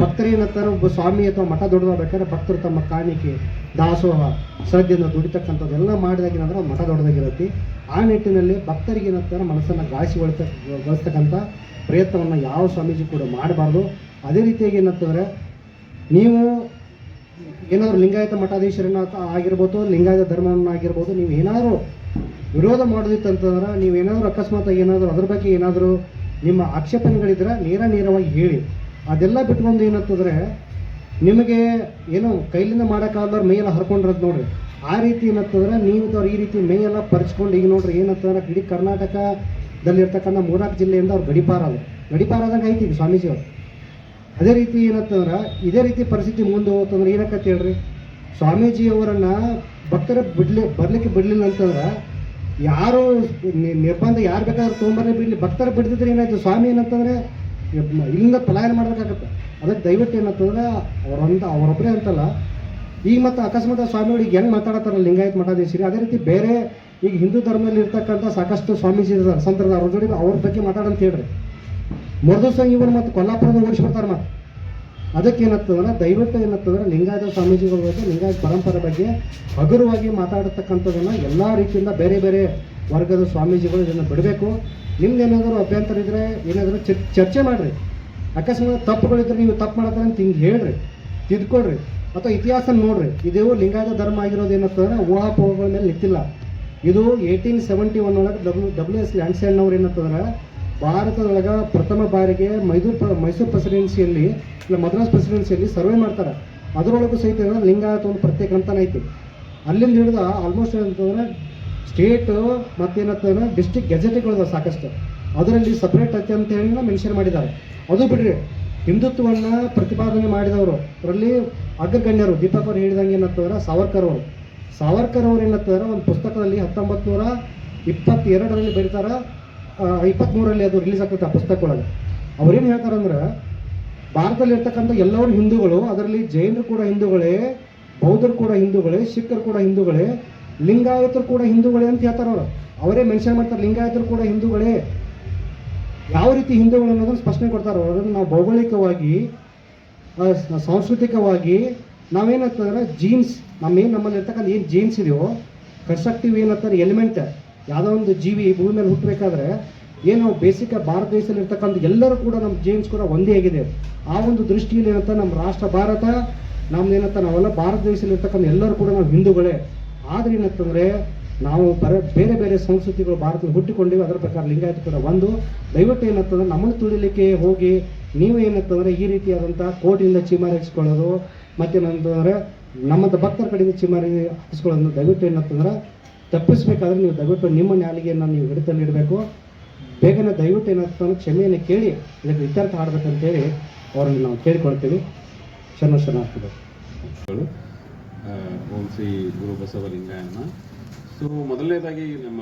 ಭಕ್ತರು ಏನಂತಾರೆ, ಒಬ್ಬ ಸ್ವಾಮಿ ಅಥವಾ ಮಠ ದೊಡ್ಡದಾಗಬೇಕಾದ್ರೆ ಭಕ್ತರು ತಮ್ಮ ಕಾಣಿಕೆ, ದಾಸೋಹ, ಶ್ರದ್ಧೆಯಿಂದ ದುಡಿತಕ್ಕಂಥದ್ದೆಲ್ಲ ಮಾಡಿದಾಗ ಏನಂದ್ರೆ ಮಠ ದೊಡ್ಡದಾಗಿರತ್ತೆ. ಆ ನಿಟ್ಟಿನಲ್ಲಿ ಭಕ್ತರಿಗೆ ಏನಂತಾರೆ ಮನಸ್ಸನ್ನು ಗಾಳಿಸಿ ಒಳಿತ ಗಳಿಸ್ತಕ್ಕಂಥ ಪ್ರಯತ್ನವನ್ನು ಯಾವ ಸ್ವಾಮೀಜಿ ಕೂಡ ಮಾಡಬಾರ್ದು. ಅದೇ ರೀತಿಯಾಗಿ ಏನಂತಂದರೆ, ನೀವು ಏನಾದರೂ ಲಿಂಗಾಯತ ಮಠಾಧೀಶರನ್ನ ಆಗಿರ್ಬೋದು, ಲಿಂಗಾಯತ ಧರ್ಮವನ್ನು ಆಗಿರ್ಬೋದು, ನೀವು ಏನಾದರೂ ವಿರೋಧ ಮಾಡೋದಿತ್ತಂತಂದ್ರೆ, ನೀವು ಏನಾದರೂ ಅಕಸ್ಮಾತ್ ಏನಾದರೂ ಅದ್ರ ಬಗ್ಗೆ ಏನಾದರೂ ನಿಮ್ಮ ಆಕ್ಷೇಪಣೆಗಳಿದ್ರೆ ನೇರ ನೇರವಾಗಿ ಹೇಳಿ. ಅದೆಲ್ಲ ಬಿಟ್ಕೊಂಡು ಏನಂತಂದರೆ, ನಿಮಗೆ ಏನು ಕೈಲಿಂದ ಮಾಡೋಕ್ಕಾಗಲ್ಲ ಮೈಯೆಲ್ಲ ಹರ್ಕೊಂಡಿರೋದು ನೋಡ್ರಿ. ಆ ರೀತಿ ಏನಂತಂದ್ರೆ ನೀವು ಅವ್ರು ಈ ರೀತಿ ಮೈಯೆಲ್ಲ ಪರ್ಚ್ಕೊಂಡು ಈಗ ನೋಡ್ರಿ ಏನಂತಂದ್ರೆ ಇಡೀ ಕರ್ನಾಟಕದಲ್ಲಿರ್ತಕ್ಕಂಥ ಮೂರ್ನಾಲ್ಕು ಜಿಲ್ಲೆಯಿಂದ ಅವ್ರು ಗಡಿಪಾರ ಆದಂಗೆ ಐತಿ ಸ್ವಾಮೀಜಿ ಅವರು. ಅದೇ ರೀತಿ ಏನಂತಂದ್ರೆ ಇದೇ ರೀತಿ ಪರಿಸ್ಥಿತಿ ಮುಂದೆ ಹೋಗ್ತಂದ್ರೆ ಏನಕ್ಕೆ ಹೇಳ್ರಿ? ಸ್ವಾಮೀಜಿಯವರನ್ನು ಭಕ್ತರ ಬಿಡ್ಲಿ ಬರ್ಲಿಕ್ಕೆ ಬಿಡಲಿಲ್ಲ ಅಂತಂದ್ರೆ ಯಾರು ನಿರ್ಬಂಧ ಯಾರು ಬೇಕಾದ್ರೂ ತೊಗೊಂಬರೇ ಬಿಡಲಿ. ಭಕ್ತರು ಬಿಡ್ತಿದ್ರೆ ಏನಾಯ್ತು? ಸ್ವಾಮಿ ಏನಂತಂದ್ರೆ ಇಲ್ಲಿಂದ ಪಲಾಯನ ಮಾಡ್ಬೇಕಾಗತ್ತೆ. ಅದಕ್ಕೆ ದಯವಿಟ್ಟು ಏನಂತಂದ್ರೆ ಅವರಂತ ಅವರೊಬ್ಬರೇ ಅಂತಲ್ಲ ಈಗ ಮತ್ತು ಅಕಸ್ಮಾತ್ ಆ ಸ್ವಾಮಿಗಳಿಗೆ ಹೆಂಗೆ ಲಿಂಗಾಯತ ಲಿಂಗಾಯತ್ ಮಠಾಧೀಶರಿ, ಅದೇ ರೀತಿ ಬೇರೆ ಈಗ ಹಿಂದೂ ಧರ್ಮದಲ್ಲಿ ಇರ್ತಕ್ಕಂಥ ಸಾಕಷ್ಟು ಸ್ವಾಮೀಜಿ ಇದಾರೆ ಸಂತರದ ಅವ್ರ ಜೋಡಿ ಅವ್ರ ಬಗ್ಗೆ ಮಾತಾಡಂತ ಹೇಳ್ರಿ. ಮರುದಿವ್ಸ ಇವರು ಮತ್ತು ಕೊಲ್ಲಾಪುರದ ಓಡಿಸ್ಬಿಡ್ತಾರೆ ಮತ್ತೆ ಅದಕ್ಕೆ ಏನಾಗ್ತದಂದ್ರೆ ದಯವಿಟ್ಟು ಏನತ್ತಂದ್ರೆ ಲಿಂಗಾಯತ ಸ್ವಾಮೀಜಿಗಳ ಬಗ್ಗೆ, ಲಿಂಗಾಯತ ಪರಂಪರೆ ಬಗ್ಗೆ ಹಗುರವಾಗಿ ಮಾತಾಡತಕ್ಕಂಥದ್ದನ್ನು ಎಲ್ಲ ರೀತಿಯಿಂದ ಬೇರೆ ಬೇರೆ ವರ್ಗದ ಸ್ವಾಮೀಜಿಗಳು ಇದನ್ನು ಬಿಡಬೇಕು. ನಿಮ್ದು ಏನಾದರೂ ಅಭ್ಯಂತರ ಇದ್ದರೆ ಏನಾದರೂ ಚರ್- ಚರ್ಚೆ ಮಾಡಿರಿ. ಅಕಸ್ಮಾತ್ ತಪ್ಪುಗಳಿದ್ರೆ ನೀವು ತಪ್ಪು ಮಾಡತ್ತಾರೆ ಅಂತ ಹಿಂಗೆ ಹೇಳ್ರಿ. ತಿದ್ಕೊಳ್ರಿ. ಅಥವಾ ಇತಿಹಾಸ ನೋಡ್ರಿ ಇದು ಲಿಂಗಾಯತ ಧರ್ಮ ಆಗಿರೋದು ಏನಂತಂದ್ರೆ ಊಹಾಪೋಹಗಳ ಮೇಲೆ ನಿಂತಿಲ್ಲ. ಇದು ಏಯ್ಟೀನ್ ಸೆವೆಂಟಿ ಒನ್ ಒಳಗೆ ಡಬ್ಲ್ಯೂ ಡಬ್ಲ್ಯೂ ಎಸ್ ಲ್ಯಾಂಡ್ಸ್ಯಾಂಡ್ನವ್ರು ಏನಂತಂದ್ರೆ ಭಾರತದೊಳಗೆ ಪ್ರಥಮ ಬಾರಿಗೆ ಪ್ರ- ಮೈಸೂರು ಪ್ರೆಸಿಡೆನ್ಸಿಯಲ್ಲಿ ಇಲ್ಲ ಮದ್ರಾಸ್ ಪ್ರೆಸಿಡೆನ್ಸಿಯಲ್ಲಿ ಸರ್ವೆ ಮಾಡ್ತಾರೆ. ಅದರೊಳಗೂ ಸಹಿತ ಲಿಂಗಾಯತ ಒಂದು ಪ್ರತ್ಯೇಕ ಅಂತಾನೆ ಐತಿ. ಅಲ್ಲಿಂದ ಹಿಡಿದು ಆಲ್ಮೋಸ್ಟ್ ಏನಂತಂದ್ರೆ ಸ್ಟೇಟು ಮತ್ತೇನಂತಂದ್ರೆ ಡಿಸ್ಟಿಕ್ ಗೆಜೆಟ್ಗಳಿದಾವೆ ಸಾಕಷ್ಟು. ಅದರಲ್ಲಿ ಸಪ್ರೇಟ್ ಐತಿ ಅಂತ ಹೇಳಿ ಮೆನ್ಷನ್ ಮಾಡಿದ್ದಾರೆ. ಅದು ಬಿಡ್ರಿ, ಹಿಂದುತ್ವವನ್ನು ಪ್ರತಿಪಾದನೆ ಮಾಡಿದವರು. ಅದರಲ್ಲಿ ಅಗ್ರಗಣ್ಯರು ದೀಪಕ್ ಅವರು ಹೇಳಿದಂಗೆ ಏನಂತಂದ್ರೆ ಸಾವರ್ಕರ್ ಅವರು. ಸಾವರ್ಕರ್ ಅವರು ಏನಂತಂದ್ರೆ ಒಂದು ಪುಸ್ತಕದಲ್ಲಿ ಹತ್ತೊಂಬತ್ತು ನೂರ ಇಪ್ಪತ್ತೆರಡರಲ್ಲಿ ಬರೀತಾರ ಇಪ್ಪತ್ತ್ಮೂರರಲ್ಲಿ ಅದು ರಿಲೀಸ್ ಆಗ್ತೈತೆ ಆ ಪುಸ್ತಕ ಒಳಗೆ. ಅವ್ರೇನು ಹೇಳ್ತಾರಂದ್ರೆ ಭಾರತದಲ್ಲಿ ಇರ್ತಕ್ಕಂಥ ಎಲ್ಲರೂ ಹಿಂದೂಗಳು, ಅದರಲ್ಲಿ ಜೈನರು ಕೂಡ ಹಿಂದೂಗಳೇ, ಬೌದ್ಧರು ಕೂಡ ಹಿಂದೂಗಳೇ ಸಿಖ್ಖರು ಕೂಡ ಹಿಂದೂಗಳೇ, ಲಿಂಗಾಯತರು ಕೂಡ ಹಿಂದೂಗಳೇ ಅಂತ ಹೇಳ್ತಾರೆ ಅವರು. ಅವರೇ ಮೆನ್ಷನ್ ಮಾಡ್ತಾರೆ, ಲಿಂಗಾಯತರು ಕೂಡ ಹಿಂದೂಗಳೇ. ಯಾವ ರೀತಿ ಹಿಂದೂಗಳು ಅನ್ನೋದನ್ನು ಸ್ಪಷ್ಟನೆ ಕೊಡ್ತಾರೆ ಅದನ್ನು ನಾವು ಭೌಗೋಳಿಕವಾಗಿ ಸಾಂಸ್ಕೃತಿಕವಾಗಿ ನಾವೇನಂತಂದ್ರೆ ಜೀನ್ಸ್ ನಮ್ಮೇನು ನಮ್ಮಲ್ಲಿ ಇರ್ತಕ್ಕಂಥ ಏನು ಜೀನ್ಸ್ ಇದೆಯೋ ಕನ್ಸ್ಟ್ರಕ್ಟಿವ್ ಏನಂತಾರೆ ಎಲಿಮೆಂಟ್ ಯಾವುದೋ ಒಂದು ಜೀವಿ ಭೂಮಿ ಮೇಲೆ ಹುಟ್ಟಬೇಕಾದ್ರೆ ಏನು ಬೇಸಿಕ್ ಭಾರತ ದೇಶದಲ್ಲಿ ಇರ್ತಕ್ಕಂಥ ಎಲ್ಲರೂ ಕೂಡ ನಮ್ಮ ಜೀನ್ಸ್ ಕೂಡ ಒಂದೇ ಆಗಿದೆ. ಆ ಒಂದು ದೃಷ್ಟಿಯಲ್ಲಿ ಏನಂತ ನಮ್ಮ ರಾಷ್ಟ್ರ ಭಾರತ, ನಮ್ದು ಏನಂತ ನಾವೆಲ್ಲ ಭಾರತ ದೇಶದಲ್ಲಿ ಇರ್ತಕ್ಕಂಥ ಎಲ್ಲರೂ ಕೂಡ ನಾವು ಹಿಂದೂಗಳೇ. ಆದ್ರೆ ಏನಂತಂದ್ರೆ ನಾವು ಬರ, ಬೇರೆ ಬೇರೆ ಸಂಸ್ಕೃತಿಗಳು ಭಾರತದಲ್ಲಿ ಹುಟ್ಟಿಕೊಂಡಿವೆ, ಅದರ ಪ್ರಕಾರ ಲಿಂಗಾಯತ ಕೂಡ ಒಂದು. ದಯವಿಟ್ಟು ಏನಂತಂದ್ರೆ ನಮ್ಮನ್ನು ತುಳಿಲಿಕ್ಕೆ ಹೋಗಿ ನೀವು ಏನಂತಂದ್ರೆ ಈ ರೀತಿಯಾದಂಥ ಕೋರ್ಟಿಂದ ಚೀಮಾರಿ ಹಾಕಿಸ್ಕೊಳ್ಳೋದು ಮತ್ತೇನಂತಂದ್ರೆ ನಮ್ಮಂಥ ಭಕ್ತರ ಕಡೆಯಿಂದ ಚೀಮಾರಿ ಹಾಕಿಸ್ಕೊಳ್ಳೋದು ದಯವಿಟ್ಟು ಏನಂತಂದ್ರೆ ತಪ್ಪಿಸ್ಬೇಕಾದ್ರೆ ನೀವು ದಯವಿಟ್ಟು ನಿಮ್ಮ ನಾಲಿಗೆಯನ್ನು ನೀವು ಹಿಡಿತ ನೀಡಬೇಕು ಬೇಗನೆ ದಯವಿಟ್ಟು ಏನಂತಂದ್ರೆ ಕ್ಷಮೆಯನ್ನು ಕೇಳಿ, ಇದಕ್ಕೆ ಇತ್ಯರ್ಥ ಆಡ್ಬೇಕಂತೇಳಿ ಅವರಲ್ಲಿ ನಾವು ಕೇಳಿಕೊಳ್ತೀವಿ. ಶರಣ ಶರಣಾರ್ಥಿಗಳು. ಓಂ ಶ್ರೀ ಗುರು ಬಸವಲಿಂಗಾಯನ. ಸೊ, ಮೊದಲನೇದಾಗಿ ನಮ್ಮ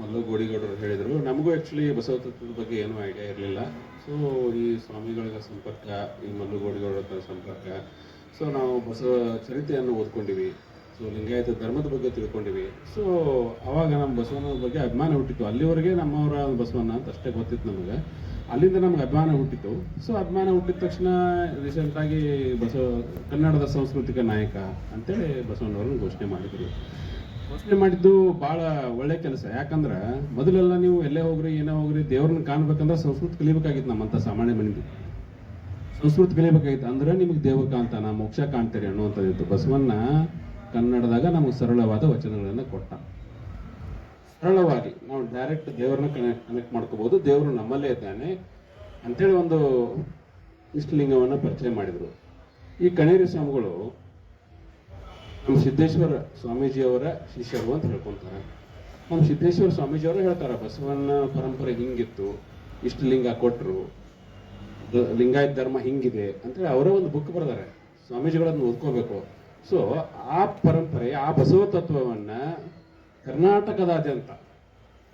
ಮಲ್ಲು ಗೋಡಿಗೌಡರು ಹೇಳಿದರು, ನಮಗೂ ಆ್ಯಕ್ಚುಲಿ ಬಸವ ತತ್ವದ ಬಗ್ಗೆ ಏನೂ ಐಡಿಯಾ ಇರಲಿಲ್ಲ. ಸೊ ಈ ಸ್ವಾಮಿಗಳ ಸಂಪರ್ಕ, ಈ ಮಲ್ಲುಗೋಡಿಗಳ ಹತ್ರ ಸಂಪರ್ಕ. ಸೊ ನಾವು ಬಸವ ಚರಿತ್ರೆಯನ್ನು ಓದ್ಕೊಂಡಿವಿ. ಸೊ ಲಿಂಗಾಯತ ಧರ್ಮದ ಬಗ್ಗೆ ತಿಳ್ಕೊಂಡಿವಿ. ಸೊ ಅವಾಗ ನಮ್ಮ ಬಸವನ ಬಗ್ಗೆ ಅಭಿಮಾನ ಹುಟ್ಟಿತ್ತು. ಅಲ್ಲಿವರೆಗೆ ನಮ್ಮವರ ಬಸವಣ್ಣ ಅಂತ ಅಷ್ಟೇ ಗೊತ್ತಿತ್ತು ನಮಗೆ. ಅಲ್ಲಿಂದ ನಮ್ಗೆ ಅಭಿಮಾನ ಹುಟ್ಟಿತ್ತು. ಸೊ ಅಭಿಮಾನ ಹುಟ್ಟಿದ ತಕ್ಷಣ ರೀಸೆಂಟಾಗಿ ಬಸವ, ಕನ್ನಡದ ಸಾಂಸ್ಕೃತಿಕ ನಾಯಕ ಅಂತೇಳಿ ಬಸವಣ್ಣವ್ರನ್ನ ಘೋಷಣೆ ಮಾಡಿದ್ರು. ಘೋಷಣೆ ಮಾಡಿದ್ದು ಭಾಳ ಒಳ್ಳೆ ಕೆಲಸ. ಯಾಕಂದ್ರೆ ಮೊದಲೆಲ್ಲ ನೀವು ಎಲ್ಲೇ ಹೋಗ್ರಿ, ಏನೇ ಹೋಗ್ರಿ, ದೇವ್ರನ್ನ ಕಾಣ್ಬೇಕಂದ್ರೆ ಸಂಸ್ಕೃತ ಕಲಿಬೇಕಾಗಿತ್ತು ನಮ್ಮಂಥ ಸಾಮಾನ್ಯ ಮನೆಗೆ ಸಂಸ್ಕೃತ ಕಲಿಬೇಕಾಗಿತ್ತು. ಅಂದ್ರೆ ನಿಮಗೆ ದೇವ ಕಾಣ್ತಾನ ಮೋಕ್ಷ ಕಾಣ್ತೀರಿ ಅನ್ನುವಂಥದ್ದಿತ್ತು ಬಸವಣ್ಣ ಕನ್ನಡದಾಗ ನಮಗೆ ಸರಳವಾದ ವಚನಗಳನ್ನು ಕೊಟ್ಟ. ಸರಳವಾಗಿ ನಾವು ಡೈರೆಕ್ಟ್ ದೇವ್ರನ್ನ ಕನೆಕ್ಟ್ ಕನೆಕ್ಟ್ ಮಾಡ್ಕೋಬಹುದು ದೇವರು ನಮ್ಮಲ್ಲೇ ಇದ್ದಾನೆ ಅಂತೇಳಿ ಒಂದು ಇಷ್ಟಲಿಂಗವನ್ನು ಪರಿಚಯ ಮಾಡಿದರು. ಈ ಕಣೇರಿ ಸ್ವಾಮಿಗಳು ನಮ್ಮ ಸಿದ್ದೇಶ್ವರ ಸ್ವಾಮೀಜಿಯವರ ಶಿಷ್ಯರು ಅಂತ ಹೇಳ್ಕೊಂತಾರೆ ನಮ್ಮ ಸಿದ್ದೇಶ್ವರ ಸ್ವಾಮೀಜಿಯವರು ಹೇಳ್ತಾರೆ, ಬಸವಣ್ಣ ಪರಂಪರೆ ಹಿಂಗಿತ್ತು, ಇಷ್ಟು ಲಿಂಗ ಕೊಟ್ಟರು ಲಿಂಗಾಯತ ಧರ್ಮ ಹಿಂಗಿದೆ ಅಂತೇಳಿ ಅವರೇ ಒಂದು ಬುಕ್ ಬರೆದಾರೆ. ಸ್ವಾಮೀಜಿಗಳನ್ನು ಓದ್ಕೋಬೇಕು. ಸೊ ಆ ಪರಂಪರೆ, ಆ ಬಸವ ತತ್ವವನ್ನ ಕರ್ನಾಟಕದಾದ್ಯಂತ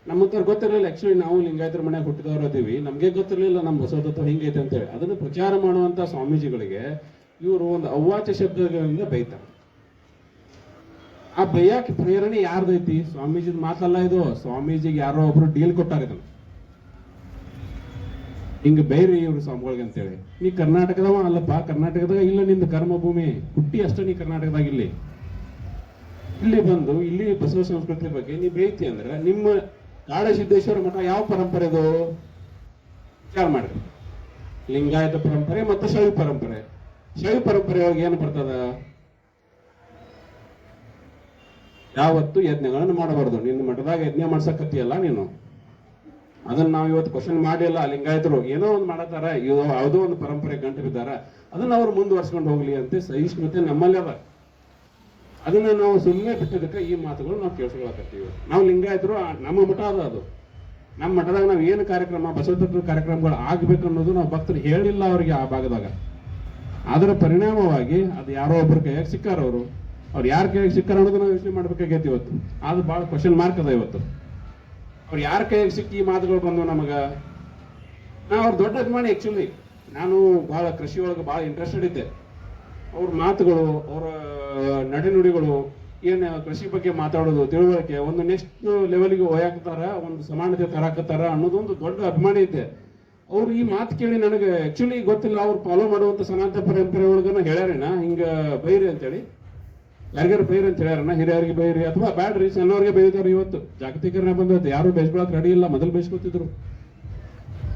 ನಮ್ಮಂತವ್ರು ಗೊತ್ತಿರಲಿಲ್ಲ ಆಕ್ಚುಲಿ ನಾವು ಲಿಂಗಾಯತರ ಮನೆ ಹುಟ್ಟಿದವರು ಅದೀವಿ ನಮಗೆ ಗೊತ್ತಿರಲಿಲ್ಲ ನಮ್ಮ ಬಸವ ತತ್ವ ಹಿಂಗೈತೆ ಅಂತೇಳಿ ಅದನ್ನು ಪ್ರಚಾರ ಮಾಡುವಂತ ಸ್ವಾಮೀಜಿಗಳಿಗೆ ಇವರು ಒಂದು ಅವ್ವಾಚ ಶಬ್ದಗಳಿಂದ ಬೈತಾರೆ. ಆ ಬೈಯಾಕ ಪ್ರೇರಣೆ ಯಾರ್ದೈತಿ ಸ್ವಾಮೀಜಿದ ಮಾತಲ್ಲ ಇದು. ಸ್ವಾಮೀಜಿಗೆ ಯಾರೋ ಒಬ್ರು ಡೀಲ್ ಕೊಟ್ಟಾರ ಇದನ್ನ. ಹಿಂಗ ಬೈರಿ ಇವ್ರು ಸ್ವಾಮಿಗಳಿಗೆ ಅಂತೇಳಿ. ನೀ ಕರ್ನಾಟಕದವ ಅಲ್ಲಪ್ಪ, ಕರ್ನಾಟಕದಾಗ ಇಲ್ಲ ನಿಂದ ಕರ್ಮಭೂಮಿ. ಹುಟ್ಟಿ ಅಷ್ಟೇ ನೀ ಕರ್ನಾಟಕದಾಗ ಇಲ್ಲಿ. ಇಲ್ಲಿ ಬಂದು, ಇಲ್ಲಿ ಬಸವ ಸಂಸ್ಕೃತಿ ಬಗ್ಗೆ ನೀ ಬೈತಿ ಅಂದ್ರೆ ನಿಮ್ಮ ಕಾಡಸಿದ್ದೇಶ್ವರ ಮಠ ಯಾವ ಪರಂಪರೆ ಪರಂಪರೆದು? ವಿಚಾರ ಮಾಡ್ರಿ. ಲಿಂಗಾಯತ ಪರಂಪರೆ ಮತ್ತು ಶೈವ ಪರಂಪರೆ. ಶೈವ ಪರಂಪರೆ ಒಳಗೆ ಏನು ಬರ್ತದ? ಯಾವತ್ತು ಯಜ್ಞಗಳನ್ನು ಮಾಡಬಾರ್ದು. ನಿನ್ನ ಮಠದಾಗ ಯಜ್ಞ ಮಾಡ್ಸಕತ್ತಿಯಲ್ಲ ನೀನು? ಅದನ್ನ ನಾವು ಇವತ್ತು ಕ್ವಶನ್ ಮಾಡಿಲ್ಲ ಲಿಂಗಾಯತರು ಏನೋ ಒಂದು ಮಾಡತಾರ ಯಾವುದೋ ಒಂದು ಪರಂಪರೆ ಗಂಟು ಬಿದ್ದಾರ, ಅದನ್ನ ಅವ್ರು ಮುಂದುವರ್ಸ್ಕೊಂಡು ಹೋಗ್ಲಿ ಅಂತ ಸಹಿಷ್ಣುತೆ ನಮ್ಮಲ್ಲಿ ಅದ. ಅದನ್ನ ನಾವು ಸುಮ್ಮನೆ ಬಿಟ್ಟದಕ್ಕೆ ಈ ಮಾತುಗಳು ನಾವು ಕೇಳಿಸ್ಕೊಳಕತ್ತೀವಿ ನಾವು ಲಿಂಗಾಯತರು ನಮ್ಮ ಮಠ ಅದ ಅದು. ನಮ್ಮ ಮಠದಾಗ ನಾವು ಏನು ಕಾರ್ಯಕ್ರಮ ಬಸವತತ್ವ ಕಾರ್ಯಕ್ರಮಗಳು ಆಗ್ಬೇಕು ಅನ್ನೋದು ನಾವು ಭಕ್ತರು ಹೇಳಿಲ್ಲ ಅವರಿಗೆ ಆ ಭಾಗದಾಗ. ಅದರ ಪರಿಣಾಮವಾಗಿ ಅದು ಯಾರೋ ಒಬ್ಬರು ಕೈಯಾಗ ಸಿಕ್ಕಾರ ಅವರು ಅವ್ರು ಯಾರ ಕೈಗೆ ಸಿಕ್ಕಾರ ಅನ್ನೋದು ನಾವು ಯೋಚನೆ ಮಾಡ್ಬೇಕಾಗೈತಿ ಇವತ್ತು. ಅದು ಭಾಳ ಕ್ವಶನ್ ಮಾರ್ಕ್ ಅದ ಇವತ್ತು. ಅವ್ರು ಯಾರ ಕೈಗೆ ಸಿಕ್ಕಿ ಈ ಮಾತುಗಳು ಬಂದವು ನಮಗ? ನಾ ಅವ್ರ ದೊಡ್ಡ ಅಭಿಮಾನಿ ಆ್ಯಕ್ಚುಲಿ ನಾನು ಬಹಳ ಕೃಷಿ ಒಳಗೆ ಬಹಳ ಇಂಟ್ರೆಸ್ಟೆಡ್ ಇದ್ದೆ. ಅವ್ರ ಮಾತುಗಳು, ಅವರ ನಡೆನುಡಿಗಳು, ಏನು ಕೃಷಿ ಬಗ್ಗೆ ಮಾತಾಡೋದು, ತಿಳುವಳಿಕೆ, ಒಂದು ನೆಕ್ಸ್ಟ್ ಲೆವೆಲ್ಗೆ ಒಯ್ಯಾಕತ್ತಾರ ಒಂದು ಸಮಾನತೆ ತರಾಕತ್ತಾರ ಅನ್ನೋದೊಂದು ದೊಡ್ಡ ಅಭಿಮಾನಿ ಇದ್ದೆ. ಅವ್ರು ಈ ಮಾತು ಕೇಳಿ ನನಗೆ ಆ್ಯಕ್ಚುಲಿ ಗೊತ್ತಿಲ್ಲ, ಅವ್ರು ಫಾಲೋ ಮಾಡುವಂತ ಸನಾತನ ಪರಂಪರೆ ಒಳಗನ ಹೇಳ್ಯಾರೇನ? ಹಿಂಗೆ ಬೈರಿ ಅಂತೇಳಿ. ಯಾರಿಗಾರು ಬೈರಿ ಅಂತ ಹೇಳ್ಯಾರನ ಹಿರಿಯರಿಗೆ ಬೈರಿ ಅಥವಾ ಬ್ಯಾಡ್ರಿ, ಸಣ್ಣವ್ರಿಗೆ ಬೈದಾರ ಇವತ್ತು. ಜಾಗತೀಕರಣ ಬಂದೈತೆ ಯಾರು ಬೇಸ್ಕೊಳಕ್ ರೆಡಿ ಇಲ್ಲ, ಮೊದಲು ಬೇಸ್ಕೊತಿದ್ರು.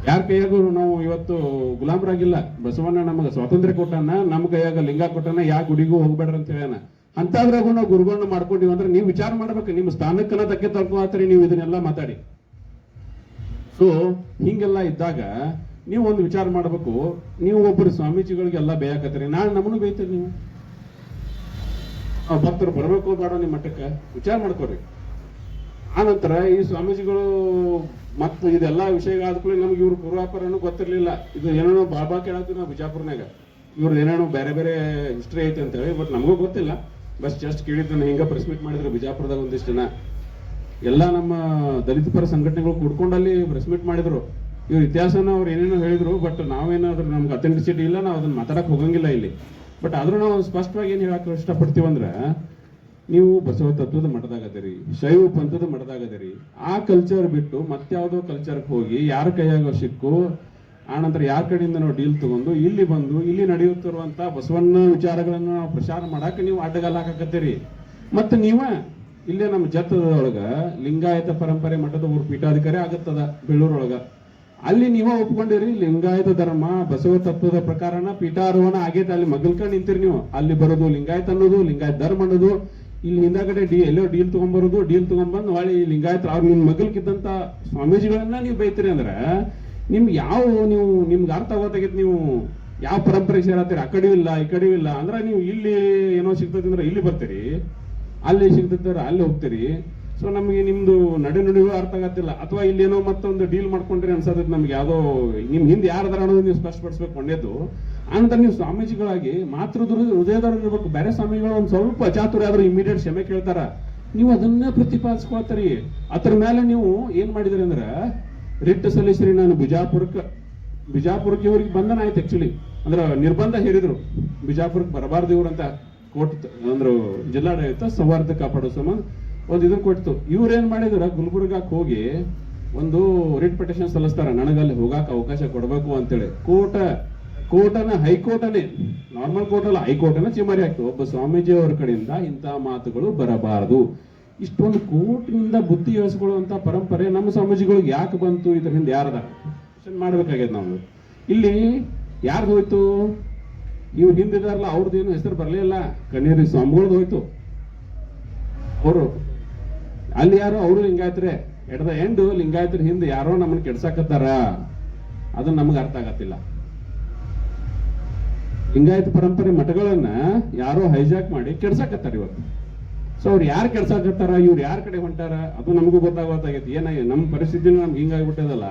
ಯಾರ ಕೈಯಾಗೂ ನಾವು ಇವತ್ತು ಗುಲಾಮರಾಗಿಲ್ಲ. ಬಸವಣ್ಣ ನಮಗೆ ಸ್ವಾತಂತ್ರ್ಯ ಕೊಟ್ಟಾನ ನಮ್ಮ ಕೈಯಾಗ ಲಿಂಗ ಕೊಟ್ಟಾನ ಯಾ ಗುಡಿಗೂ ಹೋಗ್ಬೇಡ್ರಿ ಅಂತ ಹೇಳ್ಯಾನ. ಅಂತಾದ್ರಾಗು ನಾವು ಗುರುಗಳನ್ನ ಮಾಡ್ಕೊಂಡಿವಿ ಅಂದ್ರೆ ನೀವು ವಿಚಾರ ಮಾಡ್ಬೇಕು, ನಿಮ್ಮ ಸ್ಥಾನಕ್ಕನ ತಕ್ಕೆ ತರ್ಕೋತ್ರಿ ನೀವು ಇದನ್ನೆಲ್ಲ ಮಾತಾಡಿ. ಸೊ ಹಿಂಗೆಲ್ಲ ಇದ್ದಾಗ ನೀವು ಒಂದು ವಿಚಾರ ಮಾಡ್ಬೇಕು, ನೀವು ಒಬ್ಬರು ಸ್ವಾಮೀಜಿಗಳಿಗೆಲ್ಲ ಬೇಯಾಕತ್ತೀರಿ. ನಾಳೆ ನಮ್ಮನ್ನು ಬೇಯ್ತೀರಿ ನೀವು. ಆ ಭಕ್ತರು ಬರಬೇಕು ಬೇಡ ನಿಮ್ಮ ಮಠಕ್ಕೆ ವಿಚಾರ ಮಾಡ್ಕೋರಿ ಆನಂತರ ಈ ಸ್ವಾಮೀಜಿಗಳು ಮತ್ತು ಇದೆಲ್ಲ ವಿಷಯಗಳಾದ ಕೂಡ ನಮ್ಗೆ ಇವ್ರ ಪೂರ್ವಾಪರನು ಗೊತ್ತಿರಲಿಲ್ಲ. ಇದು ಏನೇನೋ ಬಾಬಾ ಕೇಳತ್ತೀವಿ ನಾವು ಬಿಜಾಪುರ್ನಾಗ ಇವ್ರದ್ದು ಏನೇನೋ ಬೇರೆ ಬೇರೆ ಹಿಸ್ಟ್ರಿ ಐತೆ ಅಂತ ಹೇಳಿ ಬಟ್ ನಮಗೂ ಗೊತ್ತಿಲ್ಲ. ಬಸ್ ಜಸ್ಟ್ ಕೇಳಿದ್ದನ್ನು ಹಿಂಗೆ ಪ್ರೆಸ್ ಮೀಟ್ ಮಾಡಿದ್ರು ಬಿಜಾಪುರದಾಗ ಒಂದಿಷ್ಟು ಜನ. ಎಲ್ಲ ನಮ್ಮ ದಲಿತ ಪರ ಸಂಘಟನೆಗಳು ಕೂಡ್ಕೊಂಡಲ್ಲಿ ಪ್ರೆಸ್ ಮೀಟ್ ಮಾಡಿದ್ರು. ಇವ್ರ ಇತಿಹಾಸನ ಅವ್ರು ಏನೇನೋ ಹೇಳಿದ್ರು ಬಟ್ ನಾವೇನಾದ್ರೂ ನಮ್ಗೆ ಅಥೆಂಟಿಸಿಟಿ ಇಲ್ಲ, ನಾವು ಅದನ್ನ ಮಾತಾಡಕ್ಕೆ ಹೋಗಂಗಿಲ್ಲ ಇಲ್ಲಿ. ಬಟ್ ಆದ್ರೂ ನಾವು ಸ್ಪಷ್ಟವಾಗಿ ಏನು ಹೇಳಕ್ಕೆ ಇಷ್ಟಪಡ್ತೀವಿ ಅಂದ್ರೆ, ನೀವು ಬಸವ ತತ್ವದ ಮಠದಾಗದಿರಿ, ಶೈವ ಪಂಥದ ಮಠದಾಗದಿರಿ, ಆ ಕಲ್ಚರ್ ಬಿಟ್ಟು ಮತ್ತಾವುದೋ ಕಲ್ಚರ್ಗೆ ಹೋಗಿ ಯಾರ ಕೈಯಾಗ ಸಿಕ್ಕು ಆನಂತರ ಯಾರ ಕಡೆಯಿಂದ ನಾವು ಡೀಲ್ ತಗೊಂಡು ಇಲ್ಲಿ ಬಂದು, ಇಲ್ಲಿ ನಡೆಯುತ್ತಿರುವಂತ ಬಸವಣ್ಣ ವಿಚಾರಗಳನ್ನು ನಾವು ಪ್ರಚಾರ ಮಾಡಾಕ ನೀವು ಅಡ್ಡಗಾಲ ಹಾಕಕತ್ತೀರಿ. ಮತ್ತೆ ನೀವ ಇಲ್ಲೇ ನಮ್ಮ ಜತ್ತದೊಳಗ ಲಿಂಗಾಯತ ಪರಂಪರೆ ಮಠದ ಊರು ಪೀಠಾಧಿಕಾರಿ ಆಗತ್ತದ, ಬೆಳ್ಳೂರೊಳಗ. ಅಲ್ಲಿ ನೀವು ಒಪ್ಕೊಂಡಿರಿ, ಲಿಂಗಾಯತ ಧರ್ಮ, ಬಸವ ತತ್ವದ ಪ್ರಕಾರನ ಪೀಠಾರೋಹಣ ಆಗೈತೆ, ಅಲ್ಲಿ ಮಗಲ್ಕೊಂಡು ನಿಂತಿರಿ ನೀವು. ಅಲ್ಲಿ ಬರೋದು ಲಿಂಗಾಯತ ಅನ್ನೋದು, ಲಿಂಗಾಯತ ಧರ್ಮ ಅನ್ನೋದು, ಇಲ್ಲಿ ಹಿಂದಾಗಡೆ ಡಿ ಎಲ್ಲೋ ಡೀಲ್ ತಗೊಂಡ್ಬರೋದು ಡೀಲ್ ತಗೊಂಡ್ಬಂದು ಹೊಳ್ಳಿ ಈ ಲಿಂಗಾಯತ ಅವ್ರು ನಿಮ್ ಮಗಲ್ಕಿದ್ದಂತ ಸ್ವಾಮೀಜಿಗಳನ್ನ ನೀವು ಬೈತೀರಿ ಅಂದ್ರೆ ನಿಮ್ಗೆ ಯಾವ ನೀವು ನಿಮ್ಗೆ ಅರ್ಥ ಗೊತ್ತಾಗೈತೆ ನೀವು. ಯಾವ ಪರಂಪರೆ ಸೇರತ್ತೀರಿ? ಆ ಕಡೆಯೂ ಇಲ್ಲ, ಈ ಕಡೆಯೂ ಇಲ್ಲ. ಅಂದ್ರೆ ನೀವು ಇಲ್ಲಿ ಏನೋ ಸಿಗ್ತದೆ ಅಂದ್ರೆ ಇಲ್ಲಿ ಬರ್ತೀರಿ. ಅಲ್ಲಿ ಸಿಗ್ತಿದ್ದಾರೆ ಅಲ್ಲಿ ಹೋಗ್ತೀರಿ. ಸೊ ನಮಗೆ ನಿಮ್ದು ನಡೆ ನುಡಿಯೂ ಅರ್ಥ ಆಗತ್ತಿಲ್ಲ. ಅಥವಾ ಇಲ್ಲೇನೋ ಮತ್ತೊಂದು ಡೀಲ್ ಮಾಡ್ಕೊಂಡ್ರಿ ಅನ್ಸೋದ್ ನಮ್ಗೆ. ಯಾವುದೋ, ನಿಮ್ ಹಿಂದೆ ಯಾರದಾರ ಅನ್ನೋದು ನೀವು ಸ್ಪಷ್ಟಪಡಿಸ್ಬೇಕು ಕೊಂಡದ್ದು ಅಂತ ನೀವು ಸ್ವಾಮೀಜಿಗಳಾಗಿ ಮಾತೃ ಹೃದಯದವ್ರು ಇರ್ಬೇಕು. ಬೇರೆ ಸ್ವಾಮಿಗಳು ಒಂದ್ ಸ್ವಲ್ಪ ಅಚಾತುರ ಆದ್ರೂ ಇಮಿಡಿಯೇಟ್ ಕ್ಷಮೆ ಕೇಳ್ತಾರ. ನೀವು ಅದನ್ನೇ ಪ್ರತಿಪಾದಿಸ್ಕೋತೀರಿ ಅದ್ರ ಮೇಲೆ ನೀವು ಏನ್ ಮಾಡಿದ್ರಿ ಅಂದ್ರ, ರಿಟ್ ಸಲ್ಲಿಸ್ರಿ ನಾನು ಬಿಜಾಪುರಕ್ಕೆ ಬಿಜಾಪುರಕ್ಕೆ ಇವ್ರಿಗೆ ಬಂಧನ ಆಯ್ತು ಆಕ್ಚುಲಿ ಅಂದ್ರೆ ನಿರ್ಬಂಧ ಹೇರಿದ್ರು. ಬಿಜಾಪುರಕ್ಕೆ ಬರಬಾರ್ದು ಇವ್ರಂತ ಕೋರ್ಟ್ ಅಂದ್ರೆ ಜಿಲ್ಲಾಡಳಿತ ಸೌಹಾರ್ದ ಕಾಪಾಡೋ ಸಂಬಂಧ ಒಂದು ಇದು ಕೊಡ್ತು. ಇವ್ರು ಏನ್ ಮಾಡಿದ್ರ? ಗುಲ್ಬರ್ಗಾಕ್ ಹೋಗಿ ಒಂದು ರಿಟ್ ಪಟಿಷನ್ ಸಲ್ಲಿಸ್ತಾರ. ನನಗಲ್ಲಿ ಹೋಗಾಕ ಅವಕಾಶ ಕೊಡಬೇಕು ಅಂತೇಳಿ. ಕೋಟ, ಕೋಟನ ಹೈಕೋರ್ಟನೇ ನಾರ್ಮಲ್ ಕೋರ್ಟ್ ಅಲ್ಲ, ಹೈಕೋರ್ಟನ ಚಿಮಾರಿ ಆಗ್ತದೆ ಒಬ್ಬ ಸ್ವಾಮೀಜಿ ಅವ್ರ ಕಡೆಯಿಂದ ಇಂತಹ ಮಾತುಗಳು ಬರಬಾರದು. ಇಷ್ಟೊಂದು ಕೋರ್ಟ್ನಿಂದ ಬುದ್ಧಿ ಹೇಳಿಸ್ಕೊಳ್ಳುವಂತ ಪರಂಪರೆ ನಮ್ಮ ಸ್ವಾಮೀಜಿಗಳಿಗೆ ಯಾಕೆ ಬಂತು? ಇದ್ರ ಹಿಂದೆ ಯಾರದ? ಮಾಡ್ಬೇಕಾಗ್ಯದ ನಾವು ಇಲ್ಲಿ ಯಾರ್ದು ಹೋಯ್ತು? ಇವ್ರು ಹಿಂದಿದಾರಲ್ಲ ಅವ್ರದ್ದೇನು ಹೆಸರು ಬರಲಿಲ್ಲ. ಕಣ್ಣೀರಿ ಸ್ವಾಮಿಗಳ್ದು ಹೋಯ್ತು. ಅವರು ಅಲ್ಲಿ ಯಾರು ಅವರು ಲಿಂಗಾಯತ್ರೆ ಎಟ್ ದ ಎಂಡ್ ಲಿಂಗಾಯತರ ಹಿಂದೆ ಯಾರೋ ನಮ್ಮನ್ನ ಕೆಡ್ಸಾಕತ್ತಾರ? ಅದು ನಮ್ಗೆ ಅರ್ಥ ಆಗತ್ತಿಲ್ಲ. ಲಿಂಗಾಯತ ಪರಂಪರೆ ಮಠಗಳನ್ನ ಯಾರೋ ಹೈಜಾಕ್ ಮಾಡಿ ಕೆಡ್ಸಾಕತ್ತಾರ ಇವತ್ತು. ಸೊ ಅವ್ರು ಯಾರು ಕೆಡ್ಸಾಕತ್ತಾರ, ಇವ್ರು ಯಾರ ಕಡೆ ಹೊಂಟಾರ? ಅದು ನಮಗೂ ಗೊತ್ತಾಗೋತ್ತಾಗೈತಿ ಏನ ನಮ್ಮ ಪರಿಸ್ಥಿತಿನ ನಮ್ಗೆ ಹಿಂಗಾಗ್ಬಿಟ್ಟದಲ್ಲ?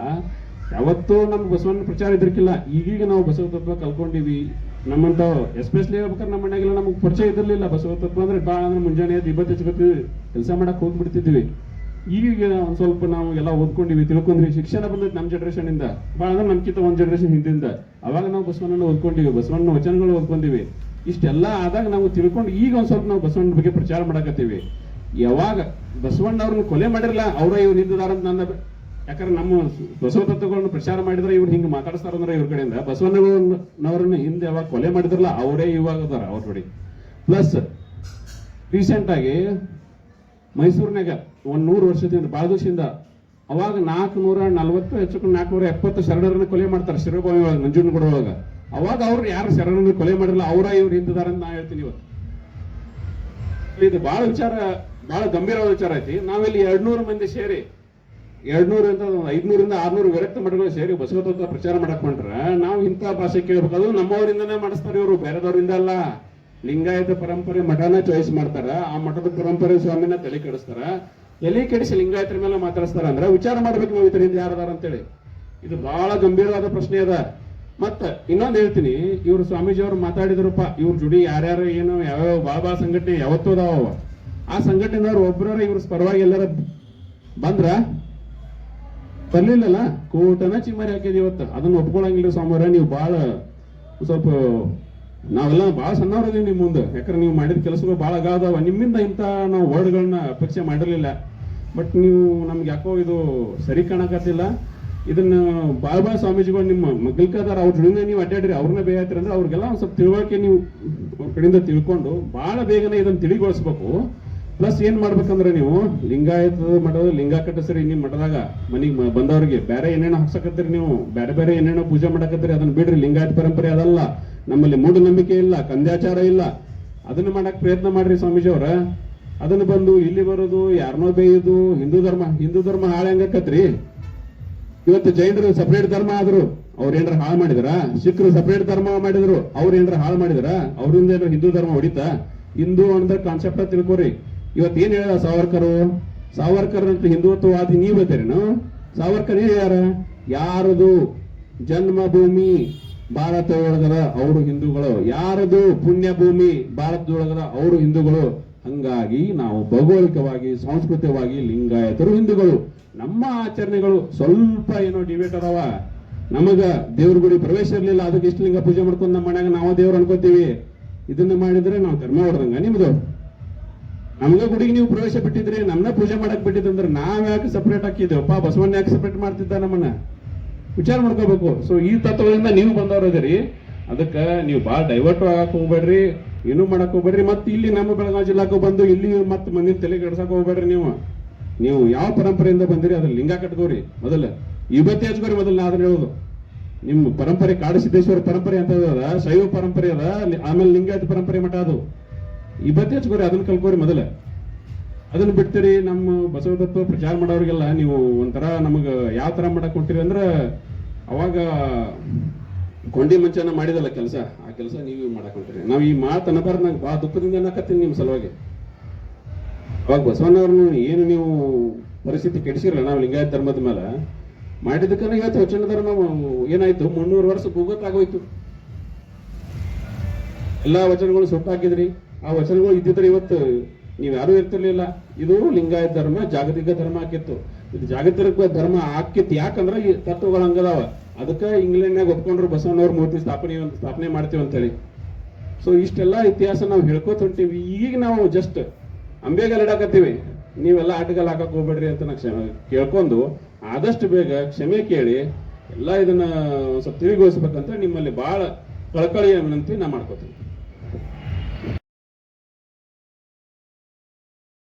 ಯಾವತ್ತೂ ನಮ್ಗೆ ಬಸವಣ್ಣ ಪ್ರಚಾರ ಇದ್ರಕ್ಕಿಲ್ಲ ಈಗೀಗ ನಾವು ಬಸವ ತತ್ವ ಕಲ್ಕೊಂಡಿವಿ. ನಮ್ಮಂತ ಎಸ್ಪೆಷಲಿ ಹೇಳ್ಬೇಕಾದ್ರೆ ನಮ್ಮ ಮನೆಗೆಲ್ಲ ನಮ್ಗೆ ಪರಿಚಯ ಇದಿರ್ಲಿಲ್ಲ ಬಸವ ತತ್ವ ಅಂದ್ರೆ ಭಾಳ ಅಂದ್ರೆ ಮುಂಜಾನೆ ಇಬ್ಬತ್ತು ಹಚ್ಬೇಕು ಕೆಲಸ ಮಾಡಕ್ ಹೋಗ್ಬಿಡ್ತಿದ್ವಿ. ಈಗ ಒಂದ್ ಸ್ವಲ್ಪ ನಾವು ಎಲ್ಲ ಓದ್ಕೊಂಡಿವಿ, ತಿಳ್ಕೊಂಡ್ವಿ. ಶಿಕ್ಷಣ ಬಂದೈತೆ ನಮ್ಮ ಜನರೇಷನ್ ಇಂದ. ಭಾಳ ಅಂದ್ರೆ ನಮ್ಕಿಂತ ಒಂದ್ ಜನರೇಷನ್ ಹಿಂದಿಂದ. ಅವಾಗ ನಾವು ಬಸವಣ್ಣನ ಓದ್ಕೊಂಡಿವಿ ಬಸವಣ್ಣ ವಚನಗಳು ಓದ್ಕೊಂಡಿವಿ. ಇಷ್ಟೆಲ್ಲ ಆದಾಗ ನಾವು ತಿಳ್ಕೊಂಡು ಈಗ ಒಂದ್ ಸ್ವಲ್ಪ ನಾವು ಬಸವಣ್ಣ ಬಗ್ಗೆ ಪ್ರಚಾರ ಮಾಡಕತ್ತೀವಿ. ಯಾವಾಗ ಬಸವಣ್ಣ ಅವ್ರನ್ನ ಕೊಲೆ ಮಾಡಿರಲ್ಲ, ಅವರ ಇವ್ರು ಹಿಂದಿದಾರ ಅಂತ ನನ್ನ ಯಾಕಂದ್ರೆ ನಮ್ಮ ಬಸವ ತತ್ವಗಳನ್ನು ಪ್ರಚಾರ ಮಾಡಿದ್ರೆ ಇವ್ರು ಹಿಂಗೆ ಮಾತಾಡಿಸ್ತಾರ ಅಂದ್ರೆ ಇವ್ರ ಕಡೆಯಿಂದ. ಬಸವಣ್ಣನವರನ್ನ ಹಿಂದೆ ಯಾವಾಗ ಕೊಲೆ ಮಾಡಿದ್ರಲ್ಲ, ಅವರೇ ಇವಾಗ ಅದಾರ ಅವ್ರ ನೋಡಿ ಪ್ಲಸ್ ರೀಸೆಂಟ್ ಆಗಿ ಮೈಸೂರಿನಾಗ ಒಂದ್ ನೂರು ವರ್ಷದಿಂದ ಭಾಳ ದಿವಸದಿಂದ ಅವಾಗ ನಾಲ್ಕುನೂರ ನಲ್ವತ್ತು, ಹೆಚ್ಚು ನಾಲ್ಕುನೂರ ಎಪ್ಪತ್ತು ಶರಣರನ್ನ ಕೊಲೆ ಮಾಡ್ತಾರೆ ಶಿರೋಭಾವಿ ಒಳಗೆ ನಂಜುನಗೂಡ ಒಳಗ. ಅವಾಗ ಅವ್ರು ಯಾರು ಶರಣರನ್ನ ಕೊಲೆ ಮಾಡಿರಲ್ಲ, ಅವರ ಇವ್ರು ಹಿಂದಿದಾರ ಅಂತ ನಾ ಹೇಳ್ತೀನಿ ಇವತ್ತು. ಇದು ಬಹಳ ವಿಚಾರ ಬಹಳ ಗಂಭೀರವಾದ ವಿಚಾರ ಐತಿ. ನಾವಿಲ್ಲಿ ಎರಡ್ನೂರು ಮಂದಿ ಸೇರಿ ಎರಡ್ನೂರ ಅಂತ ಐದ್ನೂರಿಂದ ಆರ್ನೂರು ವಿರಕ್ತ ಮಠಗಳು ಸೇರಿ ಬಸವತತ್ವ ಪ್ರಚಾರ ಮಾಡಕ್ ನಾವು ಇಂಥ ಭಾಷೆ ಕೇಳ್ಬೇಕು ಅದು ನಮ್ಮವರಿಂದನೇ ಮಾಡಿಸ್ತಾರೆ ಇವರು, ಬೇರೆದವರಿಂದ ಅಲ್ಲ. ಲಿಂಗಾಯತ ಪರಂಪರೆ ಮಠನ ಚಾಯ್ಸ್ ಮಾಡ್ತಾರ. ಆ ಮಠದ ಪರಂಪರೆ ಸ್ವಾಮಿನ ತಲೆ ಕೆಡಿಸ್ತಾರ. ತಲೆ ಕೆಡಿಸಿ ಲಿಂಗಾಯತರ ಮೇಲೆ ಮಾತಾಡಿಸ್ತಾರ ಅಂದ್ರೆ ವಿಚಾರ ಮಾಡ್ಬೇಕು ನಾವು ಇದರಿಂದ ಯಾರದಾರ ಅಂತೇಳಿ. ಇದು ಬಹಳ ಗಂಭೀರವಾದ ಪ್ರಶ್ನೆ ಅದ. ಮತ್ತ ಇನ್ನೊಂದು ಹೇಳ್ತೀನಿ, ಇವ್ರು ಸ್ವಾಮೀಜಿ ಅವ್ರು ಮಾತಾಡಿದ್ರಪ್ಪ ಇವ್ರ ಜುಡಿ ಯಾರ್ಯಾರು ಏನು, ಯಾವ್ಯಾವ ಬಾಬಾ ಸಂಘಟನೆ ಯಾವತ್ತೂ ಅದಾವ. ಆ ಸಂಘಟನೆದವ್ರು ಒಬ್ಬರ ಇವ್ರ ಪರವಾಗಿ ಎಲ್ಲರ ಬಂದ್ರ ಬರ್ಲಿಲ್ಲಲ್ಲ ಕೋಟನ ಚಿಮ್ಮರಿ ಹಾಕಿದ್ ಇವತ್ತು. ಅದನ್ನ ಒಪ್ಕೊಳಂಗಿಲ್ಲ ಸೋಮವಾರ ನೀವು ಬಹಳ ಸ್ವಲ್ಪ, ನಾವೆಲ್ಲ ಭಾಳ ಸಣ್ಣವರದೀವಿ ನಿಮ್ ಮುಂದೆ. ಯಾಕಂದ್ರೆ ನೀವು ಮಾಡಿದ ಕೆಲಸಗಳು ಬಹಳ ಅಗಾದವ ನಿಮ್ಮಿಂದ ಇಂತ ನಾವು ವರ್ಡ್ಗಳನ್ನ ಅಪೇಕ್ಷೆ ಮಾಡಿರಲಿಲ್ಲ. ಬಟ್ ನೀವು ನಮ್ಗೆ ಯಾಕೋ ಇದು ಸರಿ ಕಾಣಕತ್ತಿಲ್ಲ. ಇದನ್ನ ಭಾಳ ಭಾಳ ಸ್ವಾಮೀಜಿಗಳು ನಿಮ್ಮ ಮಗಲ್ಕದಾರ ಅವ್ರ ಜೊತೆ ನೀವು ಅಡ್ಡಾಡ್ರಿ, ಅವ್ರನ್ನ ಬೇಯತ್ರಿ ಅಂದ್ರೆ ಅವ್ರಿಗೆಲ್ಲ ಒಂದು ಸ್ವಲ್ಪ ತಿಳುವಳಿಕೆ ನೀವು ಅವ್ರ ಕಡೆಯಿಂದ ತಿಳ್ಕೊಂಡು ಬಹಳ ಬೇಗನೆ ಇದನ್ನ ತಿಳಿಗೊಳಿಸ್ಬೇಕು. ಪ್ಲಸ್ ಏನ್ ಮಾಡ್ಬೇಕಂದ್ರೆ ನೀವು ಲಿಂಗಾಯತ ಮಠದ ಲಿಂಗ ಕಟ್ಟಿಸ್ರಿ ನಿಮ್ಮ ಮಠದಾಗ ಮನಿಗ್ ಬಂದವ್ರಿಗೆ ಬೇರೆ ಏನೇನೋ ಹಾಕ್ಸಕತ್ತೀರಿ ನೀವು? ಬೇರೆ ಬೇರೆ ಏನೇನೋ ಪೂಜೆ ಮಾಡಕತ್ತೀರಿ? ಅದನ್ನ ಬಿಡ್ರಿ. ಲಿಂಗಾಯತ ಪರಂಪರೆ ಅದಲ್ಲ. ನಮ್ಮಲ್ಲಿ ಮೂಢನಂಬಿಕೆ ಇಲ್ಲ, ಕಂದ್ಯಾಚಾರ ಇಲ್ಲ. ಅದನ್ನ ಮಾಡಕ್ ಪ್ರಯತ್ನ ಮಾಡ್ರಿ ಸ್ವಾಮೀಜಿ ಅವ್ರ. ಅದನ್ನ ಬಂದು ಇಲ್ಲಿ ಬರೋದು ಯಾರನ್ನೋ ಬೇಯೋದು ಹಿಂದೂ ಧರ್ಮ ಹಿಂದೂ ಧರ್ಮ ಹಾಳು ಹಂಗಕ್ಕತ್ರಿ ಇವತ್ತು ಜೈನರು ಸಪರೇಟ್ ಧರ್ಮ ಆದ್ರು. ಅವ್ರ ಏನಾರ ಹಾಳು ಮಾಡಿದ್ರ? ಸಿಖ್ರು ಸಪರೇಟ್ ಧರ್ಮ ಮಾಡಿದ್ರು. ಅವ್ರ ಏನಾರ ಹಾಳು ಮಾಡಿದ್ರ? ಅವ್ರಿಂದ ಏನಾರ ಹಿಂದೂ ಧರ್ಮ ಹೊಡಿತಾ? ಹಿಂದೂ ಅಂದ್ರೆ ಕಾನ್ಸೆಪ್ಟ್ ತಿಳ್ಕೊರಿ. ಇವತ್ತು ಏನು ಹೇಳ ಸಾವರ್ಕರು? ಸಾವರ್ಕರ್ ಅಂತ ಹಿಂದುತ್ವವಾದಿ ನೀವು ಹೇಳ್ತೀರೇನು? ಸಾವರ್ಕರ್ ಏನ್ ಹೇಳ ಯಾರದು ಜನ್ಮಭೂಮಿ ಒಳಗರ ಅವರು ಹಿಂದೂಗಳು, ಯಾರದು ಪುಣ್ಯ ಭೂಮಿ ಭಾರತದೊಳಗರ ಅವರು ಹಿಂದೂಗಳು, ಹಂಗಾಗಿ ನಾವು ಭೌಗೋಳಿಕವಾಗಿ, ಸಾಂಸ್ಕೃತಿಕವಾಗಿ, ಲಿಂಗಾಯತರು ಹಿಂದೂಗಳು. ನಮ್ಮ ಆಚರಣೆಗಳು ಸ್ವಲ್ಪ ಏನೋ ಡಿಬೇಟ್ ಅದಾವ. ನಮಗ ದೇವ್ರ ಗುಡಿ ಪ್ರವೇಶ ಇರಲಿಲ್ಲ, ಅದಕ್ಕೆ ಇಷ್ಟು ಲಿಂಗ ಪೂಜೆ ಮಾಡ್ಕೊಂಡು ನಮ್ಮ ಮನ್ಯಾಗ ನಾವು ದೇವ್ರು ಅನ್ಕೋತೀವಿ. ಇದನ್ನ ಮಾಡಿದ್ರೆ ನಾವು ಧರ್ಮ ಹೊಡೆದಂಗ. ನಿಮ್ದು? ನಮ್ಗ ಗುಡಿಗೆ ನೀವು ಪ್ರವೇಶ ಬಿಟ್ಟಿದ್ರಿ ನಮ್ಮನ್ನ ಪೂಜೆ ಮಾಡಕ್ ಬಿಟ್ಟಿದ್ರೆ ನಾವ್ ಯಾಕೆ ಸಪರೇಟ್ ಹಾಕಿದ್ದೇವಪ್ಪ ಬಸವಣ್ಣ ಯಾಕೆ ಸಪರೇಟ್ ಮಾಡ್ತಿದ್ದ ನಮ್ಮನ್ನ? ವಿಚಾರ ಮಾಡ್ಕೋಬೇಕು. ಸೊ ಈ ತತ್ವದಿಂದ ನೀವು ಬಂದವರು ಇದೀರಿ. ಅದಕ್ಕೆ ನೀವು ಭಾಳ ಡೈವರ್ಟ್ ಆಗಕ್ ಹೋಗ್ಬೇಡ್ರಿ. ಏನು ಮಾಡಕ್ ಹೋಗ್ಬೇಡ್ರಿ. ಮತ್ತೆ ಇಲ್ಲಿ ನಮ್ಮ ಬೆಳಗಾವಿ ಜಿಲ್ಲಾಕ್ಕೂ ಬಂದು ಇಲ್ಲಿ ಮತ್ತೆ ಮಂದಿ ತಲೆ ಕೆಡ್ಸಕ್ ಹೋಗ್ಬೇಡ್ರಿ ನೀವು. ನೀವು ಯಾವ ಪರಂಪರೆಯಿಂದ ಬಂದಿರಿ? ಅದ್ರ ಲಿಂಗ ಕಟ್ಕೋರಿ ಮೊದಲ. ಇವತ್ತೇ ಹಚ್ಕೋರಿ ಮೊದಲು ನಾ ಅದನ್ನ ಹೇಳೋದು. ನಿಮ್ಮ ಪರಂಪರೆ ಕಾಡಸಿದ್ದೇಶ್ವರ ಪರಂಪರೆ ಅಂತ ಶೈವ ಪರಂಪರೆ ಅದ, ಆಮೇಲೆ ಲಿಂಗಾಯತ ಪರಂಪರೆ ಮಠ ಅದು. ಇವತ್ತೇ ಹಚ್ಕೋರಿ ಅದನ್ನ ಕಲ್ಕೋರಿ ಮೊದಲ. ಅದನ್ನ ಬಿಡ್ತೀರಿ ನಮ್ಮ ಬಸವ ತತ್ವ ಪ್ರಚಾರ ಮಾಡೋರಿಗೆಲ್ಲ ನೀವು ಒಂಥರ ನಮಗ ಯಾವ ತರ ಮಾಡಕ್ ಕೊಟ್ಟಿರಿ ಅಂದ್ರ ಅವಾಗ ಕೊಂಡಿ ಮಂಚನ ಮಾಡಿದಲ್ಲ ಕೆಲಸ, ಆ ಕೆಲಸ ನೀವು ಮಾಡಕ್ ಹೊಂಟಿರಿ ನಾವು ಈ ಮಾತು ಅನ್ನಬಾರ್ದು ನಂಗೆ ಬಾ ದುಃಖದಿಂದ ಅನ್ನಕತ್ತೀನಿ ನಿಮ್ ಸಲುವಾಗಿ. ಅವಾಗ ಬಸವಣ್ಣವ್ರನ್ನ ಏನು ನೀವು ಪರಿಸ್ಥಿತಿ ಕೆಡಿಸಿರಲ್ಲ, ನಾವು ಲಿಂಗಾಯತ ಧರ್ಮದ ಮೇಲೆ ಮಾಡಿದ್ದಕ್ಕನ ಇವತ್ತು ವಚನ ಧರ್ಮ ಏನಾಯ್ತು? ಮುನ್ನೂರು ವರ್ಷ ಆಗೋಯ್ತು. ಎಲ್ಲಾ ವಚನಗಳು ಸುಟ್ಟಾಕಿದ್ರಿ ಆ ವಚನಗಳು ಇದ್ದಿದ್ರೆ ಇವತ್ತು ನೀವು ಯಾರು ಇರ್ತಿರ್ಲಿಲ್ಲ. ಇದು ಲಿಂಗಾಯತ ಧರ್ಮ, ಜಾಗತಿಕ ಧರ್ಮ ಆಕಿತ್ತು ಇದು ಜಾಗತಿಕ ಧರ್ಮ ಆಕಿತ್ತು ಯಾಕಂದ್ರೆ ಈ ತತ್ವಗಳು ಹಂಗದಾವ. ಅದಕ್ಕೆ ಇಂಗ್ಲೆಂಡ್ನಾಗ ಒಪ್ಕೊಂಡ್ರು ಬಸವಣ್ಣವ್ರ ಮೂರ್ತಿ ಸ್ಥಾಪನೆ ಸ್ಥಾಪನೆ ಮಾಡ್ತೀವಿ ಅಂತೇಳಿ. ಸೊ ಇಷ್ಟೆಲ್ಲ ಇತಿಹಾಸ ನಾವು ಹೇಳ್ಕೊತ ಹೊಂಟೀವಿ. ಈಗ ನಾವು ಜಸ್ಟ್ ಅಂಬೆ ಇಡಾಕತ್ತೀವಿ ನೀವೆಲ್ಲ ಆಟಗಾಲ ಹಾಕಕ್ ಹೋಗ್ಬೇಡ್ರಿ ಅಂತ ನಾ ಕ್ಷಮೆ ಕೇಳ್ಕೊಂಡು ಆದಷ್ಟು ಬೇಗ ಕ್ಷಮೆ ಕೇಳಿ ಎಲ್ಲ ಇದನ್ನ ಸ್ವಲ್ಪ ತಿಳಿಗೊಳಿಸ್ಬೇಕಂತ ನಿಮ್ಮಲ್ಲಿ ಬಹಳ ಕಳಕಳಿಯ ವಿನಂತಿ ನಾ ಮಾಡ್ಕೋತೀನಿ.